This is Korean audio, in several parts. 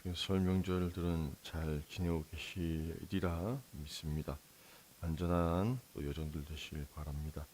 어떻게 설 명절들은 잘 지내고 계시리라 믿습니다. 안전한 또 여정들 되시길 바랍니다.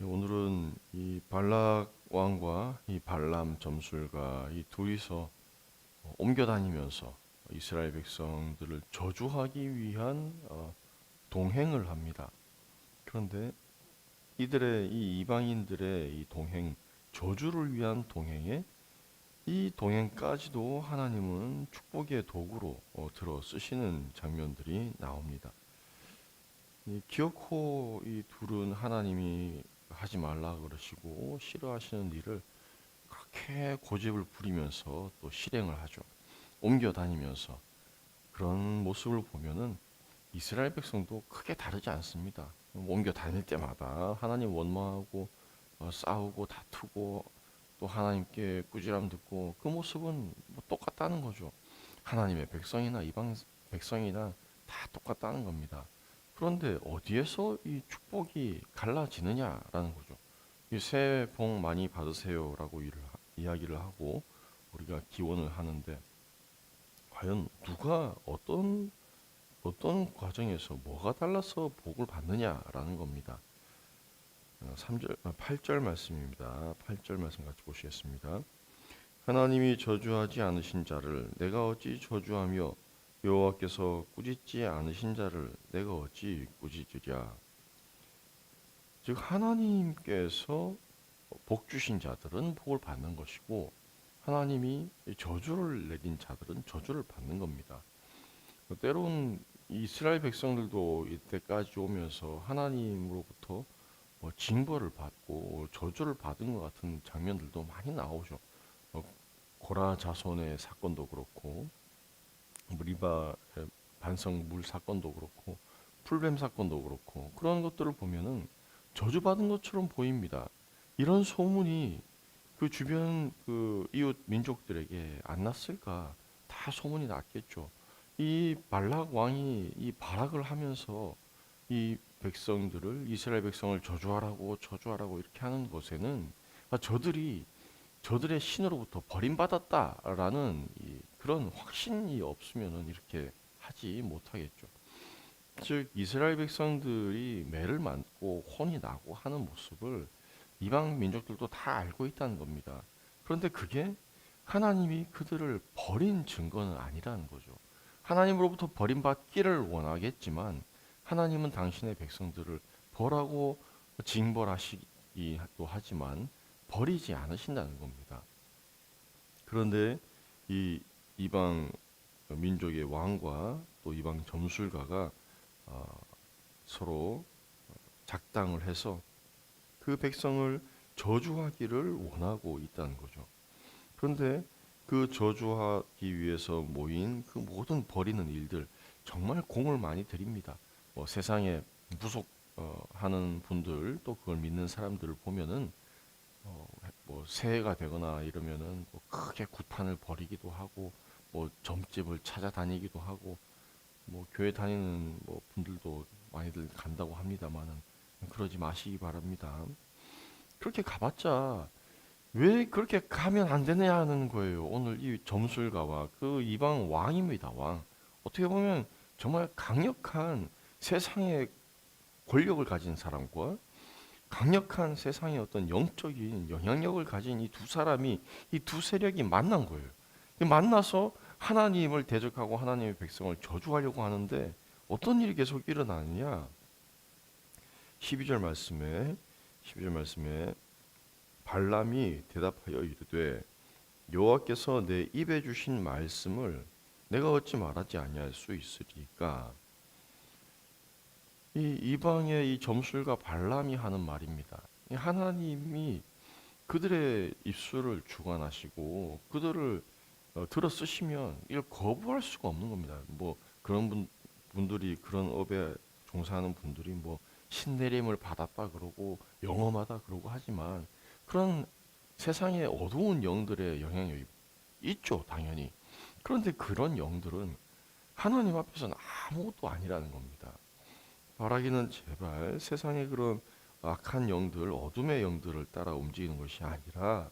예, 오늘은 이 발락 왕과 이 발람 점술가 이 둘이서 어, 옮겨 다니면서 이스라엘 백성들을 저주하기 위한 어, 동행을 합니다. 그런데 이들의 이 이방인들의 이 동행 저주를 위한 동행에 이 동행까지도 하나님은 축복의 도구로 어, 들어 쓰시는 장면들이 나옵니다. 이 기어코 이 둘은 하나님이 하지 말라 그러시고 싫어하시는 일을 그렇게 고집을 부리면서 또 실행을 하죠. 옮겨 다니면서 그런 모습을 보면은 이스라엘 백성도 크게 다르지 않습니다. 옮겨 다닐 때마다 하나님 원망하고 어, 싸우고 다투고 또 하나님께 꾸지람 듣고 그 모습은 뭐 똑같다는 거죠. 하나님의 백성이나 이방 백성이나 다 똑같다는 겁니다. 그런데 어디에서 이 축복이 갈라지느냐라는 거죠. 이 새해 복 많이 받으세요라고 일을 하- 이야기를 하고 우리가 기원을 하는데 과연 누가 어떤 어떤 과정에서 뭐가 달라서 복을 받느냐라는 겁니다. 3절, 8절 말씀입니다. 8절 말씀 같이 보시겠습니다. 하나님이 저주하지 않으신 자를 내가 어찌 저주하며 여호와께서 꾸짖지 않으신 자를 내가 어찌 꾸짖으랴. 즉 하나님께서 복 주신 자들은 복을 받는 것이고 하나님이 저주를 내린 자들은 저주를 받는 겁니다. 때론 이스라엘 백성들도 이때까지 오면서 하나님으로부터 뭐 징벌을 받고 저주를 받은 것 같은 장면들도 많이 나오죠. 어, 고라 자손의 사건도 그렇고 리바 반성 물 사건도 그렇고 풀뱀 사건도 그렇고 그런 것들을 보면은 저주받은 것처럼 보입니다. 이런 소문이 그 주변 그 이웃 민족들에게 안 났을까? 다 소문이 났겠죠. 이 발락 왕이 이 발악을 하면서 이 백성들을 이스라엘 백성을 저주하라고 저주하라고 이렇게 하는 것에는 아, 저들이 저들의 신으로부터 버림받았다라는 이 그런 확신이 없으면은 이렇게 하지 못하겠죠. 즉 이스라엘 백성들이 매를 맞고 혼이 나고 하는 모습을 이방 민족들도 다 알고 있다는 겁니다. 그런데 그게 하나님이 그들을 버린 증거는 아니라는 거죠. 하나님으로부터 버림받기를 원하겠지만 하나님은 당신의 백성들을 벌하고 징벌하시기도 하지만 버리지 않으신다는 겁니다. 그런데 이 이방 민족의 왕과 또 이방 점술가가 어, 서로 작당을 해서 그 백성을 저주하기를 원하고 있다는 거죠. 그런데 그 저주하기 위해서 모인 그 모든 버리는 일들 정말 공을 많이 들입니다. 뭐 세상에 무속하는 분들 또 그걸 믿는 사람들을 보면은 어, 뭐 새해가 되거나 이러면은 뭐 크게 구판을 벌이기도 하고 뭐 점집을 찾아다니기도 하고 뭐 교회 다니는 뭐 분들도 많이들 간다고 합니다만은 그러지 마시기 바랍니다. 그렇게 가봤자 왜 그렇게 가면 안 되느냐는 거예요. 오늘 이 점술가와 그 이방 왕입니다. 왕. 어떻게 보면 정말 강력한 세상의 권력을 가진 사람과 강력한 세상의 어떤 영적인 영향력을 가진 이 두 사람이 이 두 세력이 만난 거예요. 이 만나서 하나님을 대적하고 하나님의 백성을 저주하려고 하는데 어떤 일이 계속 일어나느냐? 12절 말씀에 12절 말씀에 발람이 대답하여 이르되 여호와께서 내 입에 주신 말씀을 내가 어찌 말하지 아니할 수 있으리까 이 이방의 이 점술가 발람이 하는 말입니다. 이 하나님이 그들의 입술을 주관하시고 그들을 어, 들어 쓰시면 이걸 거부할 수가 없는 겁니다. 뭐 그런 분 분들이 그런 업에 종사하는 분들이 뭐 신내림을 받았다 그러고 영험하다 그러고 하지만 그런 세상의 어두운 영들의 영향력이 있죠, 당연히. 그런데 그런 영들은 하나님 앞에서는 아무것도 아니라는 겁니다. 바라기는 제발 세상의 그런 악한 영들, 어둠의 영들을 따라 움직이는 것이 아니라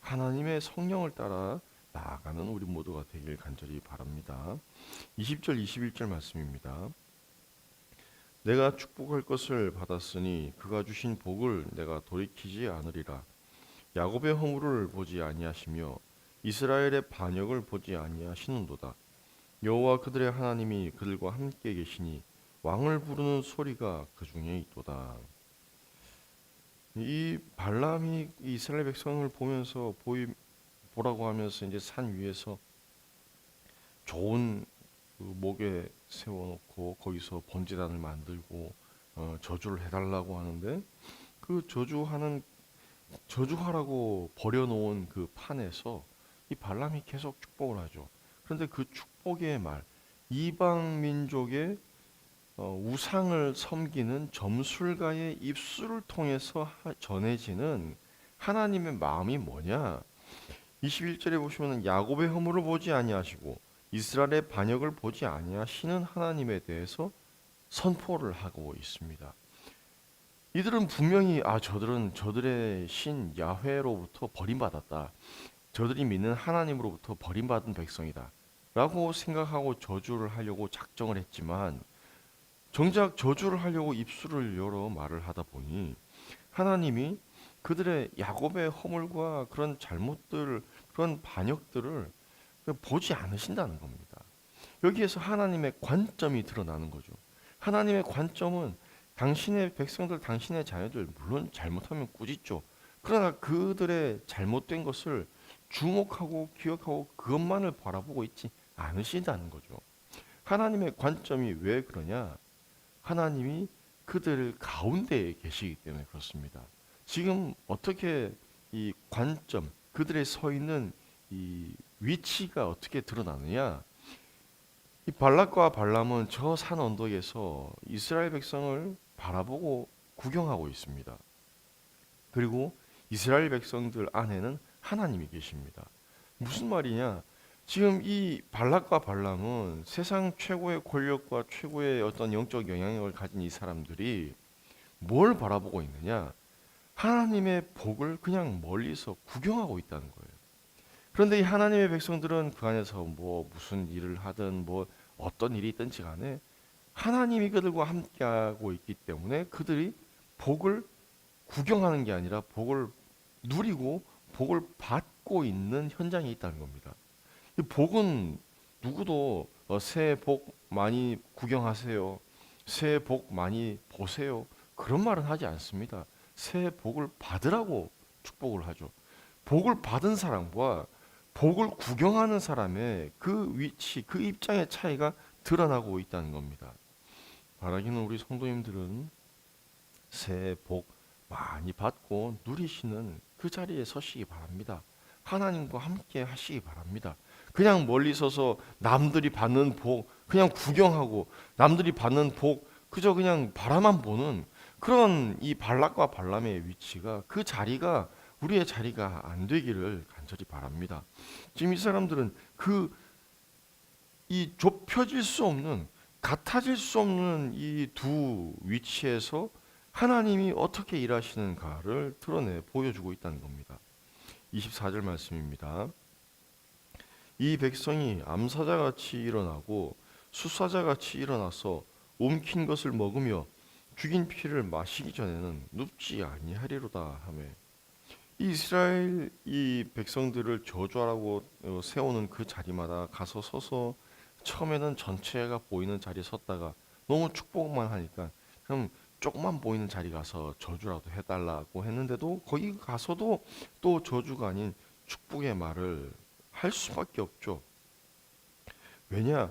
하나님의 성령을 따라 나아가는 우리 모두가 되길 간절히 바랍니다. 20절 21절 말씀입니다. 내가 축복할 것을 받았으니 그가 주신 복을 내가 돌이키지 않으리라. 야곱의 허물을 보지 아니하시며 이스라엘의 반역을 보지 아니하시는도다. 여호와 그들의 하나님이 그들과 함께 계시니 왕을 부르는 소리가 그 중에 있도다. 이 발람이 이스라엘 백성을 보면서 보이 보라고 하면서 이제 산 위에서 좋은 그 목에 세워놓고 거기서 번제단을 만들고 어, 저주를 해달라고 하는데 그 저주하는 저주하라고 버려놓은 그 판에서 이 발람이 계속 축복을 하죠. 그런데 그 축복의 말 이방 민족의 어, 우상을 섬기는 점술가의 입술을 통해서 하- 전해지는 하나님의 마음이 뭐냐? 21절에 보시면 야곱의 허물을 보지 아니하시고 이스라엘의 반역을 보지 아니하시는 하나님에 대해서 선포를 하고 있습니다. 이들은 분명히 아 저들은 저들의 신 야훼로부터 버림받았다. 저들이 믿는 하나님으로부터 버림받은 백성이다. 라고 생각하고 저주를 하려고 작정을 했지만 정작 저주를 하려고 입술을 열어 말을 하다 보니 하나님이 그들의 야곱의 허물과 그런 잘못들 그런 반역들을 보지 않으신다는 겁니다. 여기에서 하나님의 관점이 드러나는 거죠. 하나님의 관점은 당신의 백성들, 당신의 자녀들 물론 잘못하면 꾸짖죠. 그러나 그들의 잘못된 것을 주목하고 기억하고 그것만을 바라보고 있지 않으신다는 거죠. 하나님의 관점이 왜 그러냐? 하나님이 그들 가운데에 계시기 때문에 그렇습니다. 지금 어떻게 이 관점, 그들의 서 있는 이 위치가 어떻게 드러나느냐? 이 발락과 발람은 저 산 언덕에서 이스라엘 백성을 바라보고 구경하고 있습니다. 그리고 이스라엘 백성들 안에는 하나님이 계십니다. 무슨 말이냐? 지금 이 발락과 발람은 세상 최고의 권력과 최고의 어떤 영적 영향력을 가진 이 사람들이 뭘 바라보고 있느냐? 하나님의 복을 그냥 멀리서 구경하고 있다는 거예요. 그런데 이 하나님의 백성들은 그 안에서 뭐 무슨 일을 하든 뭐 어떤 일이 있든지 간에 하나님이 그들과 함께하고 있기 때문에 그들이 복을 구경하는 게 아니라 복을 누리고 복을 받고 있는 현장에 있다는 겁니다. 이 복은 누구도 어, 새해 복 많이 구경하세요. 새해 복 많이 보세요. 그런 말은 하지 않습니다. 새해 복을 받으라고 축복을 하죠. 복을 받은 사람과 복을 구경하는 사람의 그 위치, 그 입장의 차이가 드러나고 있다는 겁니다. 바라기는 우리 성도님들은 새해 복 많이 받고 누리시는 그 자리에 서시기 바랍니다. 하나님과 함께 하시기 바랍니다. 그냥 멀리 서서 남들이 받는 복 그냥 구경하고 남들이 받는 복 그저 그냥 바라만 보는 그런 이 발락과 발람의 위치가 그 자리가 우리의 자리가 안 되기를 간절히 바랍니다. 지금 이 사람들은 그 이 좁혀질 수 없는 같아질 수 없는 이 두 위치에서 하나님이 어떻게 일하시는가를 드러내 보여주고 있다는 겁니다. 24절 말씀입니다. 이 백성이 암사자 같이 일어나고 수사자 같이 일어나서 움킨 것을 먹으며 죽인 피를 마시기 전에는 눕지 아니하리로다 하매 이스라엘 이 백성들을 저주하라고 어, 세우는 그 자리마다 가서 서서 처음에는 전체가 보이는 자리에 섰다가 너무 축복만 하니까 그럼 조금만 보이는 자리 가서 저주라도 해달라고 했는데도 거기 가서도 또 저주가 아닌 축복의 말을 할 수밖에 없죠. 왜냐?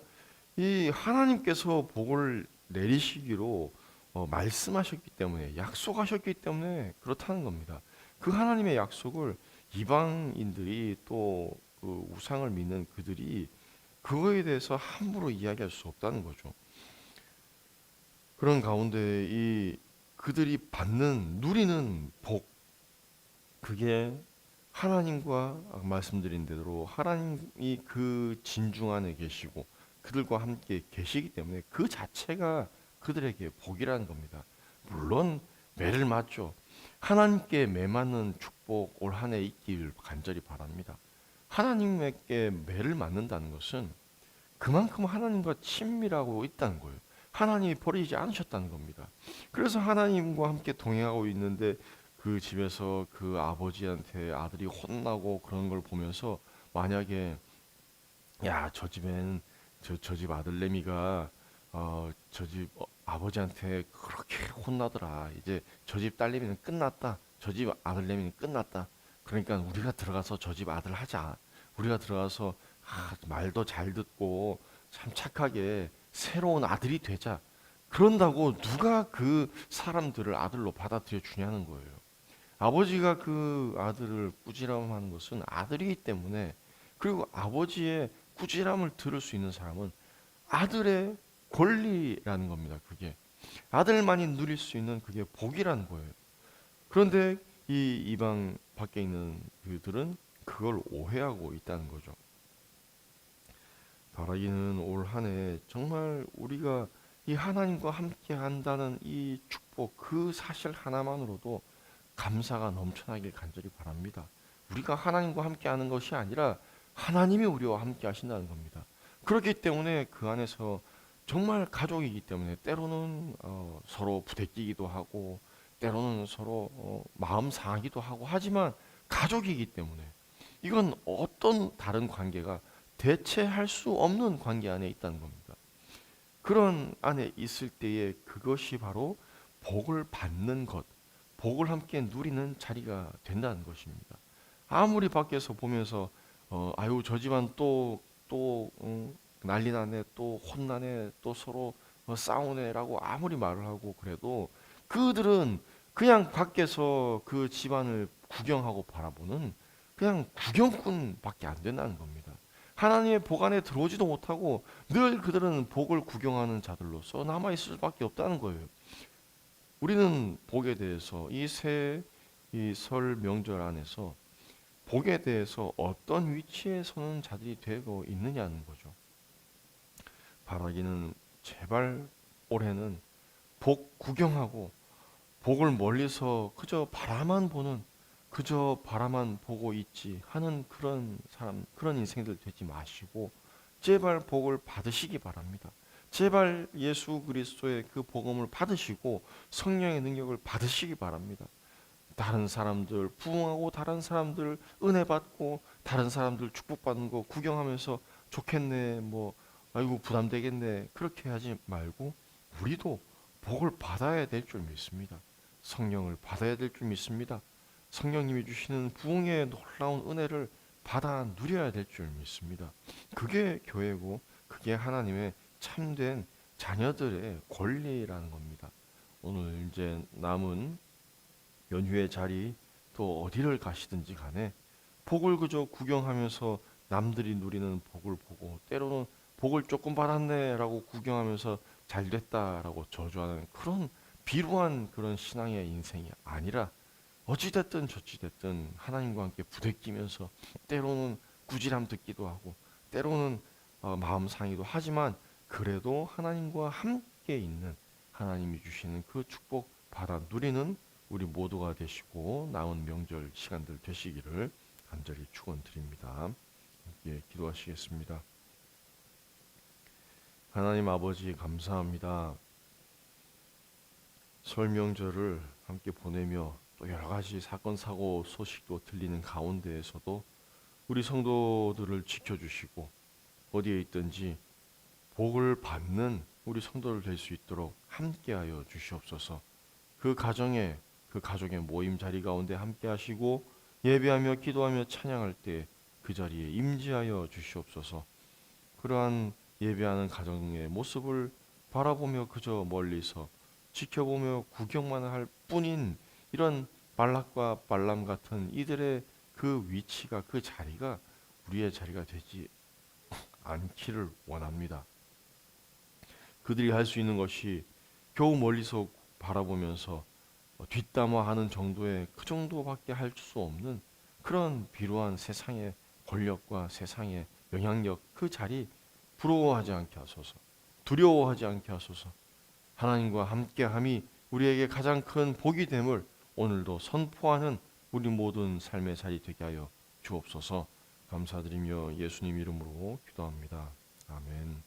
이 하나님께서 복을 내리시기로 어, 말씀하셨기 때문에 약속하셨기 때문에 그렇다는 겁니다. 그 하나님의 약속을 이방인들이 또 그 우상을 믿는 그들이 그거에 대해서 함부로 이야기할 수 없다는 거죠. 그런 가운데 이 그들이 받는 누리는 복 그게 하나님과 말씀드린 대로 하나님이 그 진중 안에 계시고 그들과 함께 계시기 때문에 그 자체가 그들에게 복이라는 겁니다. 물론 매를 맞죠. 하나님께 매 맞는 축복 올 한 해 있길 간절히 바랍니다. 하나님에게 매를 맞는다는 것은 그만큼 하나님과 친밀하고 있다는 거예요. 하나님이 버리지 않으셨다는 겁니다. 그래서 하나님과 함께 동행하고 있는데 그 집에서 그 아버지한테 아들이 혼나고 그런 걸 보면서 만약에 야 저 집엔 저 저 집 아들 내미가 어 저 집 아버지한테 그렇게 혼나더라. 이제 저 집 딸내미는 끝났다. 저 집 아들 내미는 끝났다. 그러니까 우리가 들어가서 저 집 아들 하자. 우리가 들어가서 아, 말도 잘 듣고 참 착하게 새로운 아들이 되자. 그런다고 누가 그 사람들을 아들로 받아들여 주냐는 거예요. 아버지가 그 아들을 꾸지람하는 것은 아들이기 때문에 그리고 아버지의 꾸지람을 들을 수 있는 사람은 아들의 권리라는 겁니다. 그게 아들만이 누릴 수 있는 그게 복이라는 거예요. 그런데 이 이방 밖에 있는 그들은 그걸 오해하고 있다는 거죠. 바라기는 올 한해 정말 우리가 이 하나님과 함께 한다는 이 축복 그 사실 하나만으로도 감사가 넘쳐나길 간절히 바랍니다. 우리가 하나님과 함께 하는 것이 아니라 하나님이 우리와 함께 하신다는 겁니다. 그렇기 때문에 그 안에서 정말 가족이기 때문에 때로는 어, 서로 부대끼기도 하고 때로는 서로 어, 마음 상하기도 하고 하지만 가족이기 때문에 이건 어떤 다른 관계가 대체할 수 없는 관계 안에 있다는 겁니다. 그런 안에 있을 때에 그것이 바로 복을 받는 것, 복을 함께 누리는 자리가 된다는 것입니다. 아무리 밖에서 보면서 어, 아유 저 집안 또또 음, 난리 나네, 또 혼나네, 또 서로 어, 싸우네라고 아무리 말을 하고 그래도 그들은 그냥 밖에서 그 집안을 구경하고 바라보는 그냥 구경꾼밖에 안 된다는 겁니다. 하나님의 복 안에 들어오지도 못하고 늘 그들은 복을 구경하는 자들로서 남아 있을 수밖에 없다는 거예요. 우리는 복에 대해서 이 새 이 설 명절 안에서 복에 대해서 어떤 위치에 서는 자들이 되고 있느냐는 거죠. 바라기는 제발 올해는 복 구경하고 복을 멀리서 그저 바라만 보는 그저 바라만 보고 있지 하는 그런 사람 그런 인생들 되지 마시고 제발 복을 받으시기 바랍니다. 제발 예수 그리스도의 그 복음을 받으시고 성령의 능력을 받으시기 바랍니다. 다른 사람들 부흥하고 다른 사람들 은혜 받고 다른 사람들 축복받는 거 구경하면서 좋겠네 뭐 아이고 부담되겠네 그렇게 하지 말고 우리도 복을 받아야 될 줄 믿습니다. 성령을 받아야 될 줄 믿습니다. 성령님이 주시는 부흥의 놀라운 은혜를 받아 누려야 될 줄 믿습니다. 그게 교회고 그게 하나님의 참된 자녀들의 권리라는 겁니다. 오늘 이제 남은 연휴의 자리 또 어디를 가시든지 간에 복을 그저 구경하면서 남들이 누리는 복을 보고 때로는 복을 조금 받았네라고 구경하면서 잘 됐다라고 저주하는 그런 비루한 그런 신앙의 인생이 아니라 어찌됐든 저찌됐든 하나님과 함께 부대끼면서 때로는 꾸지람 듣기도 하고 때로는 어, 마음 상이도 하지만 그래도 하나님과 함께 있는 하나님이 주시는 그 축복 받아 누리는 우리 모두가 되시고 남은 명절 시간들 되시기를 간절히 축원드립니다. 예, 기도하시겠습니다. 하나님 아버지 감사합니다. 설 명절을 함께 보내며 또 여러 가지 사건 사고 소식도 들리는 가운데에서도 우리 성도들을 지켜주시고 어디에 있든지 복을 받는 우리 성도를 될 수 있도록 함께하여 주시옵소서. 그 가정에 그 가족의 모임 자리 가운데 함께하시고 예배하며 기도하며 찬양할 때 그 자리에 임재하여 주시옵소서. 그러한 예배하는 가정의 모습을 바라보며 그저 멀리서 지켜보며 구경만 할 뿐인 이런 발락과 발람 같은 이들의 그 위치가 그 자리가 우리의 자리가 되지 않기를 원합니다. 그들이 할 수 있는 것이 겨우 멀리서 바라보면서 뒷담화하는 정도의 그 정도밖에 할 수 없는 그런 비루한 세상의 권력과 세상의 영향력 그 자리 부러워하지 않게 하소서. 두려워하지 않게 하소서. 하나님과 함께함이 우리에게 가장 큰 복이 됨을 오늘도 선포하는 우리 모든 삶의 자리 되게 하여 주옵소서. 감사드리며 예수님 이름으로 기도합니다. 아멘.